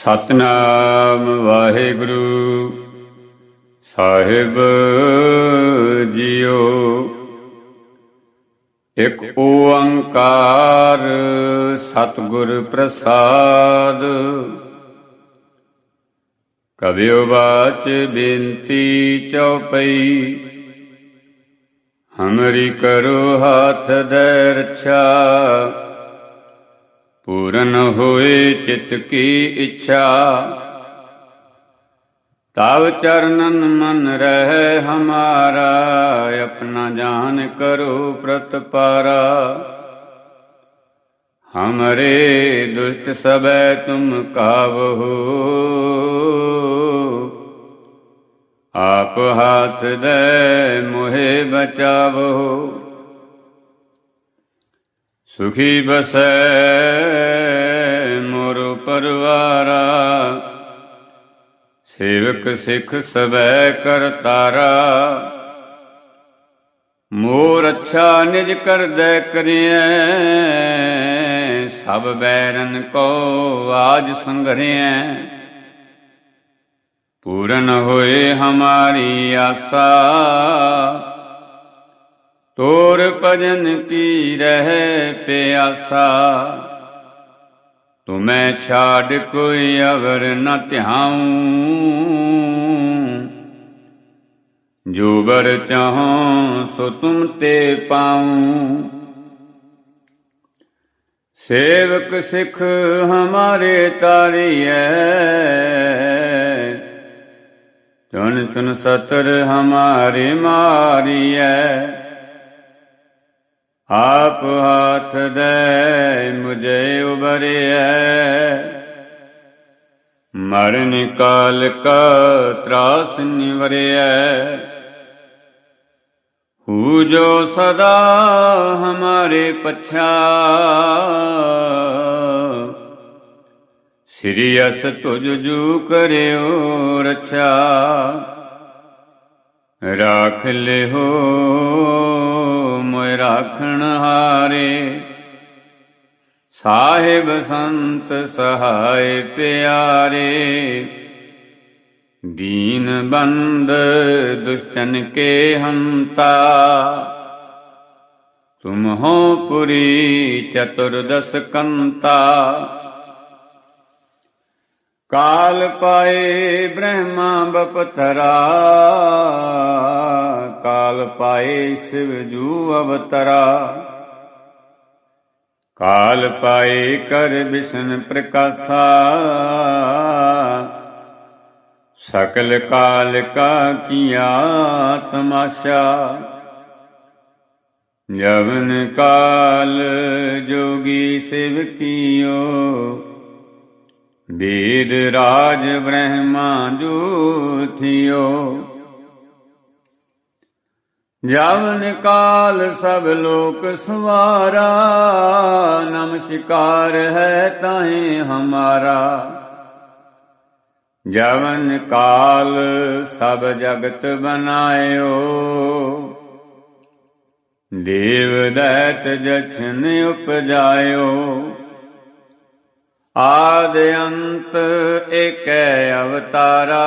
ਸਤਨਾਮ ਵਾਹਿਗੁਰੂ। ਸਾਹਿਬ JIO, ਇੱਕ ਓੰਕਾਰ ਸਤਿਗੁਰ ਪ੍ਰਸਾਦ। ਕਬਿਓ ਬਾਚ ਬੇਨਤੀ ਚਉਪਈ, ਹਮਰੀ ਕਰੋ ਹੱਥ ਦੇ ਰੱਛਾ। ਪੂਰਨ ਹੋਏ ਚਿਤ ਕੀ ਇੱਛਾ। ਤਵ ਚਰਨਨ ਮਨ ਰਹਿ ਹਮਾਰਾ, ਆਪਣਾ ਜਾਨ ਕਰੋ ਪ੍ਰਤਪਾਰਾ ਹਮਰੇ ਦੁਸ਼ਟ ਸਬੈ ਤੁਮ ਕਾਵਹੋ ਆਪ ਹਾਥ ਦੇ ਮੋਹਿ ਬਚਾਵੋ। ਸੁਖੀ ਬਸੈ ਮੋਰ ਪਰਵਾਰਾ, ਸੇਵਕ ਸਿੱਖ ਸਵੈ ਕਰਤਾਰਾ ਮੋਰ ਅੱਛਾ ਨਿਜ ਕਰਦੈ ਕਰਿਐ, ਸਭ ਬੈਰਨ ਕੋ ਆਜ ਸੰਗਰਿਐ ਪੂਰਨ ਹੋਏ ਹਮਾਰੀ ਆਸਾ ਤੋਰ ਭਜਨ ਕੀ ਰਹਿ ਪਿਆਸਾ? ਤੁਮੈ ਛਾੜ ਕੋਈ ਅਵਰ ਨ ਧਿਆਉ। ਜੋ ਬਰ ਚਾਹੋ ਸੋ ਤੁਮ ਤੇ ਪਾਉ। ਸੇਵਕ ਸਿੱਖ ਹਮਾਰੇ ਤਾਰੀਐ। ਚੁਨ ਚੁਨ ਸਤਰ ਹਮਾਰੇ ਮਾਰੀਐ। ਆਪ ਹਾਥ ਦੇ ਮੁਝੇ ਉਬਰਿਐ। ਮਰਨ ਕਾਲ ਕਾ ਤਰਾਸ ਨਿਵਰਿਐ। ਹੂ ਜੋ ਸਦਾ ਹਮਾਰੇ ਪਛਾ। ਸ੍ਰੀ ਅਸ ਤੁਜ ਜੂ ਕਰਿਓ ਰਛਾ। ਰਾਖ ਲਿਓ ਮੋਇ ਰਾਖਣ ਹਾਰੇ। ਸਾਹਿਬ ਸੰਤ ਸਹਾਇ ਪਿਆਰੇ। ਦੀਨ ਬੰਦ ਦੁਸ਼ਟਨ ਕੇ ਹੰਤਾ। ਤੁਮ ਹੋ ਪੁਰੀ ਚਤੁਰਦਸ ਕੰਤਾ। ਕਾਲ ਪਾਏ ਬ੍ਰਹਮਾ ਬਪਤਰਾ, ਕਾਲ ਪਾਏ ਸਿਵ ਜੂ ਅਵਤਰਾ। ਕਾਲ ਪਾਏ ਕਰ ਵਿਸ਼ਨ ਪ੍ਰਕਾਸ਼ਾ, ਸਕਲ ਕਾਲ ਕਾ ਕੀਆ ਤਮਾਸ਼ਾ। ਜਵਨ ਕਾਲ ਜੋਗੀ ਸਿਵ ਕੀਓ ਵੇਦ ਰਾਜ ਬ੍ਰਹਮਾ ਜੋਥਿਓ। ਜਵਨ ਕਾਲ ਸਭ ਲੋਕ ਸਵਾਰਾ ਨਮਸਕਾਰ ਹੈ ਤਾਹੇ ਹਮਾਰਾ। ਜਵਨ ਕਾਲ ਸਭ ਜਗਤ ਬਨਾਇਓ। ਦੇਵ ਦੈਤ ਜਛਨ ਉਪਜਾਇਓ। ਆਦ ਅੰਤ ਏਕੈ ਅਵਤਾਰਾ।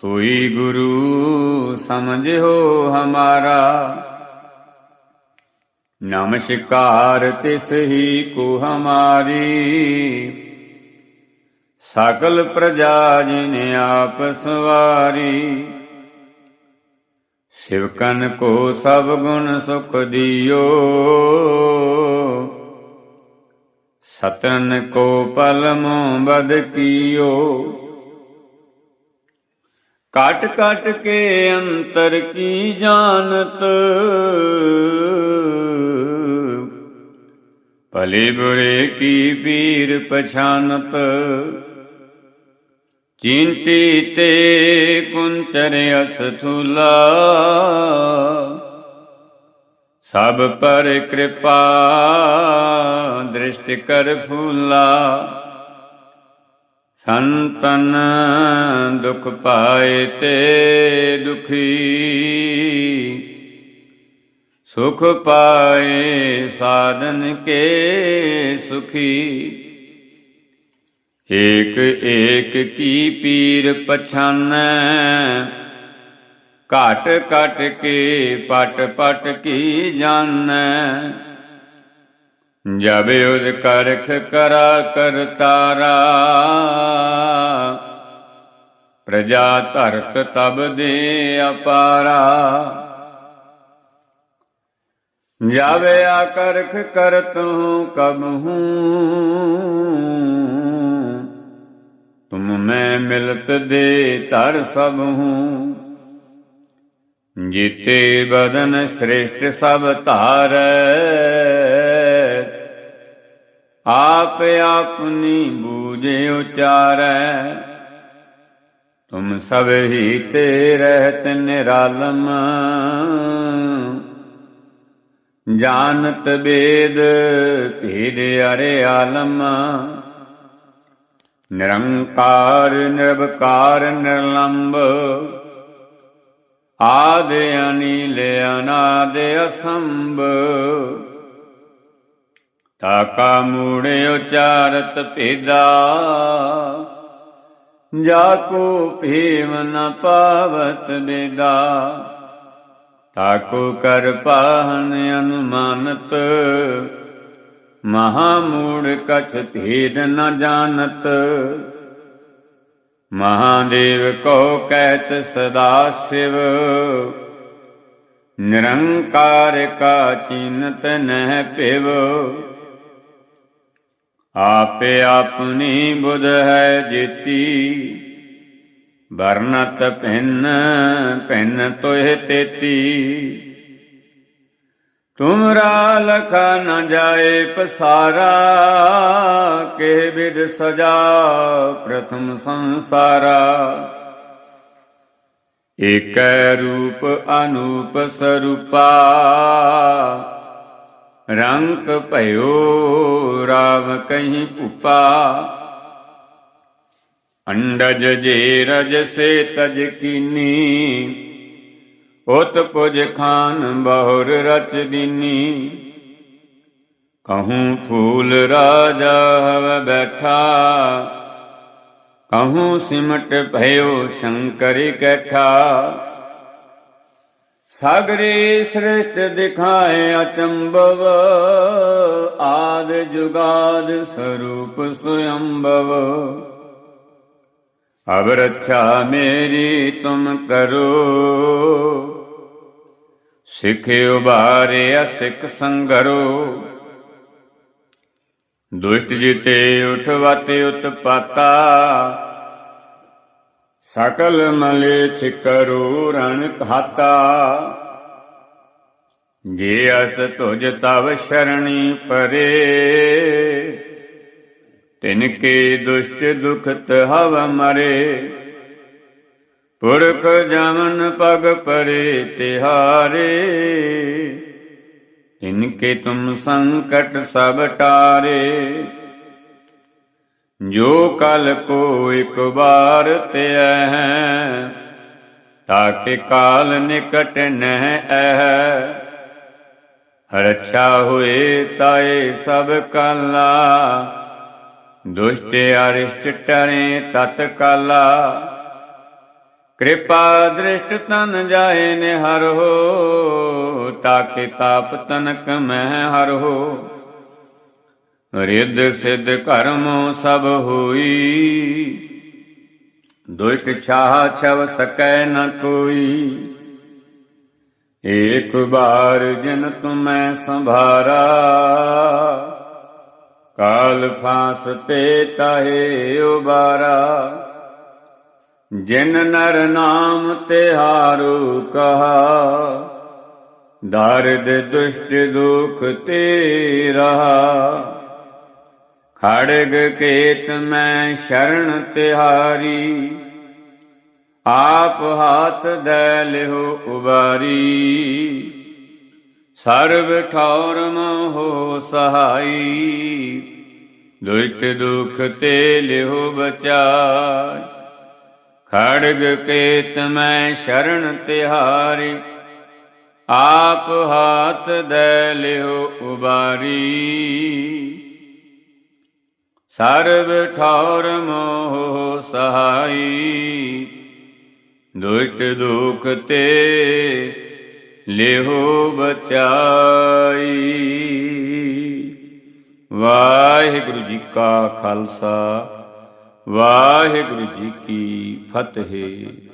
ਸੋਈ ਗੁਰੂ ਸਮਝਿਓ ਹਮਾਰਾ। ਨਮਸਕਾਰ ਤਿਸ ਹੀ ਕੋ ਹਮਾਰੀ। ਸਕਲ ਪ੍ਰਜਾ ਜਿਨ ਆਪ ਸਵਾਰੀ। ਸਿਵਕਨ ਕੋ ਸਭ ਗੁਣ ਸੁਖ ਦਿਓ। ਸਤਨ ਕੋ ਪਲਮੋ ਬਦ ਕੀਓ। ਕਾਟ ਕਟ ਕੇ ਅੰਤਰ ਕੀ ਜਾਣਤ। ਭਲੇ ਬੁਰੇ ਕੀ ਪੀਰ ਪਛਾਨਤ। ਚਿੰਤੀ ਤੇ ਕੁੰਚਰ ਅਸਥੂਲਾ। ਸਭ ਪਰ ਕਿਰਪਾ, ਦ੍ਰਿਸ਼ਟ ਕਰ ਫੂਲਾ। ਸੰਤਨ ਦੁਖ ਪਾਏ ਤੇ ਦੁਖੀ। ਸੁਖ ਪਾਏ ਸਾਧਨ ਕੇ ਸੁਖੀ। ਏਕ ਏਕ ਕੀ ਪੀਰ ਪਛਾਨੈ ਘਟ ਘਟ ਕੇ ਪਟ ਪਟ ਕੀ ਜਾਣੈ ਜਬ ਉਦ ਕਰਖ ਕਰਾ ਕਰਤਾਰਾ ਪ੍ਰਜਾ ਧਰਤ ਤਬ ਦੇ ਅਪਾਰਾ ਜਬ ਆਕਰਖ ਕਰਤ ਹੂੰ ਕਬ ਹੂੰ ਤੁਮ ਮੈਂ ਮਿਲਤ ਦੇ ਧਰ ਸਭ ਹੂੰ ਜੀਤੇ ਬਦਨ ਸ੍ਰਿਸ਼ਟ ਸਭ ਧਾਰੈ। ਆਪ ਆਪਨੀ ਬੂਝੇ ਉਚਾਰੈ। ਤੁਮ ਸਭ ਹੀ ਤੇ ਰਹਿਤ ਨਿਰਾਲਮ ਜਾਣਤ ਬੇਦ ਭੇਦ ਅਰੇ ਆਲਮ। ਨਿਰੰਕਾਰ ਨਿਰਭਕਾਰ ਨਿਰਲੰਭ ਆਦ ਅਨੀਲ ਅਨਾਦ ਅਸੰਭ। ਤਾਕਾ ਮੂੜੇ ਉਚਾਰਤ ਭੇਦਾ ਜਾ ਕੋ ਭੇਮ ਨ ਪਾਵਤ ਬੇਦਾ। ਤਾਕੋ ਕਰ ਪਾਹਨ ਅਨੁਮਾਨਤ। ਮਹਾ ਮੂੜ ਕਛ ਭੇਦ ਨ ਜਾਣਤ। ਮਹਾਦੇਵ ਕੋ ਕਹਿਤ ਸਦਾ ਸਿਵ। ਨਿਰੰਕਾਰ ਕਾ ਚਿੰਤ ਨਹਿ ਪਿਵ। ਆਪੇ ਆਪਣੀ ਬੁਧ ਹੈ ਜੀਤੀ। ਵਰਨਤ ਭਿੰਨ ਭਿੰਨ ਤੋਹਿ ਤੇਤੀ। ਤੁਮਰਾ ਲਖਾ ਨ ਜਾਏ ਪਸਾਰਾ ਕੇ ਵਿਦ ਸਜਾ ਪ੍ਰਥਮ ਸੰਸਾਰਾ। ਏਕੈ ਰੂਪ ਅਨੂਪ ਸਰੂਪਾ ਰੰਗ ਭਇਓ ਰਾਵ ਕਹੀਂ ਭੂਪਾ ਅੰਡਜ ਜੇ ਰਜ ਸੇ ਤਜ ਕੀਨੀ ਉਤ ਪੁਜ ਖਾਨ ਬਹੁਰ ਰਚ ਦੀਨੀ। ਕਹੂੰ ਫੂਲ ਰਾਜਾ ਹਵ ਬੈਠਾ। ਕਹੂੰ ਸਿਮਟ ਭਇਓ ਸ਼ੰਕਰ ਕੈਠਾ। ਸਾਗਰੇ ਸ੍ਰਿਸ਼ਟ ਦਿਖਾਏ ਅਚੰਭਵ। ਆਦ ਜੁਗਾਦ ਸਰੂਪ ਸੁਯੰਭਵ। ਅਬ ਰੱਛਾ ਮੇਰੀ ਤੁਮ ਕਰੋ। ਸਿੱਖ ਉਬਾਰੇ ਸਿੱਖ ਸੰਗਰੋ। ਦੁਸ਼ਟ ਜਿਤੇ ਉਠਵਤੇ ਉਤਪਾਤਾ ਸਕਲ ਮਲੇਛ ਕਰੋ ਰਣ ਖਾਤਾ ਜੇ ਅਸ ਤੁਜ ਤਵ ਸ਼ਰਣੀ ਪਰੇ, ਤਿਨ ਕੇ ਦੁਸ਼ਟ ਦੁਖਤ ਹਵ ਮਰੇ। ਪੁਰਖ ਜਮਨ ਪਗ ਪਰੇ ਤਿਹਾਰੇ ਇਨਕੇ ਤੁਮ ਸੰਕਟ ਸਭ ਟਾਰੇ। ਜੋ ਕਲ ਕੋ ਇਕ ਬਾਰ ਤਿਐ ਹੈ ਤਾਕੇ ਕਾਲ ਨਿਕਟ ਨਹਿ ਐ ਰਛਾ ਹੋਏ ਤਾਏ ਸਭ ਕਾਲਾ, ਦੁਸ਼ਟ ਅਰਿਸ਼ਟ ਟਰੇ ਤਤ ਕਾਲਾ ਕਿਰਪਾ ਦ੍ਰਿਸ਼ਟ ਤਨ ਜਾਏ ਨੇ ਹਰ ਹੋ, ਤਾਕੇ ਤਾਪ ਤਨਕ ਮੈਂ ਹਰ ਹੋ। ਰਿੱਧ ਸਿੱਧ ਕਰਮੋ ਸਭ ਹੋਈ, ਦੁਸ਼ਟ ਛਾਹ ਛਵ ਸਕੈ ਨ ਕੋਈ। ਏਕ ਬਾਰ ਜਨ ਤੁਮੈ ਸੰਭਾਰਾ, ਕਾਲ ਫਾਸ ਤੇ ਤਾਹੇ ਉਬਾਰਾ। ਜਿਨ ਨਰ ਨਾਮ ਤਿਹਾਰੂ ਕਹਾ, ਦਰਦ ਦੁਸ਼ਟ ਦੁਖ ਤੇ ਰਹਾ। ਖੜਗ ਕੇਤ ਮੈਂ ਸ਼ਰਨ ਤਿਹਾਰੀ, ਆਪ ਹਾਥ ਦੈ ਲਿਹੁ ਉਬਾਰੀ। ਸਰਬ ਠੌਰ ਮੋਹ ਸਹਾਈ, ਦੁਸ਼ਟ ਦੁਖ ਤੇ ਲਿਹੁ ਬਚਾਈ। ਖੜਗ ਕੇਤ ਮੈਂ ਸ਼ਰਨ ਤਿਹਾਰੀ, ਆਪ ਹਾਥ ਦੈ ਲਿਹੁ ਉਬਾਰੀ। ਸਰਬ ਠੌਰ ਮੋਹ ਸਹਾਈ ਦੁਸ਼ਟ ਦੁਖ ਤੇ ਲਿਹੋ ਬਚਾਈ। ਵਾਹਿਗੁਰੂ ਜੀ ਕਾ ਖਾਲਸਾ। ਵਾਹਿਗੁਰੂ ਜੀ ਕੀ ਫਤਿਹ।